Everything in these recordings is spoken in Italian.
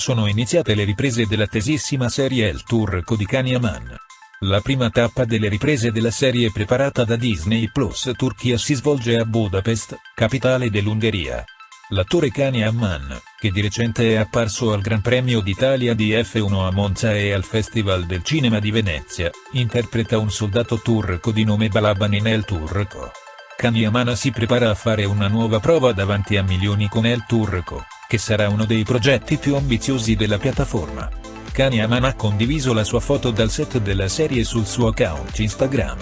sono iniziate le riprese dell'attesissima serie El Turco di Kanye Aman. La prima tappa delle riprese della serie preparata da Disney Plus Turchia si svolge a Budapest, capitale dell'Ungheria. L'attore Kanye Amman, che di recente è apparso al Gran Premio d'Italia di F1 a Monza e al Festival del Cinema di Venezia, interpreta un soldato turco di nome Balaban in El Turco. Kanye Amman si prepara a fare una nuova prova davanti a milioni con El Turco, che sarà uno dei progetti più ambiziosi della piattaforma. Kanye Amman ha condiviso la sua foto dal set della serie sul suo account Instagram.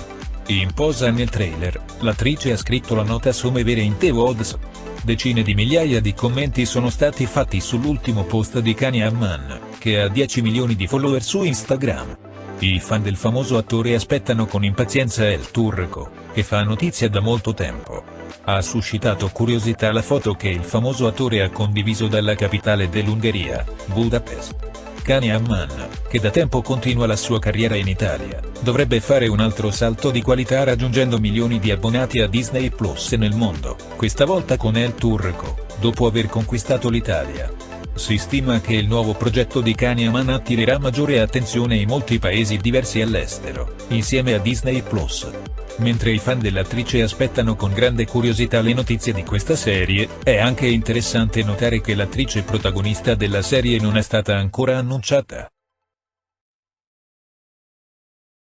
In posa nel trailer, l'attrice ha scritto la nota Some vere in te Wods. Decine di migliaia di commenti sono stati fatti sull'ultimo post di Kanye Amman, che ha 10 milioni di follower su Instagram. I fan del famoso attore aspettano con impazienza El Turco, che fa notizia da molto tempo. Ha suscitato curiosità la foto che il famoso attore ha condiviso dalla capitale dell'Ungheria, Budapest. Kanye Amman, che da tempo continua la sua carriera in Italia, dovrebbe fare un altro salto di qualità raggiungendo milioni di abbonati a Disney Plus nel mondo, questa volta con El Turco, dopo aver conquistato l'Italia. Si stima che il nuovo progetto di Kanye Amman attirerà maggiore attenzione in molti paesi diversi all'estero, insieme a Disney Plus. Mentre i fan dell'attrice aspettano con grande curiosità le notizie di questa serie, è anche interessante notare che l'attrice protagonista della serie non è stata ancora annunciata.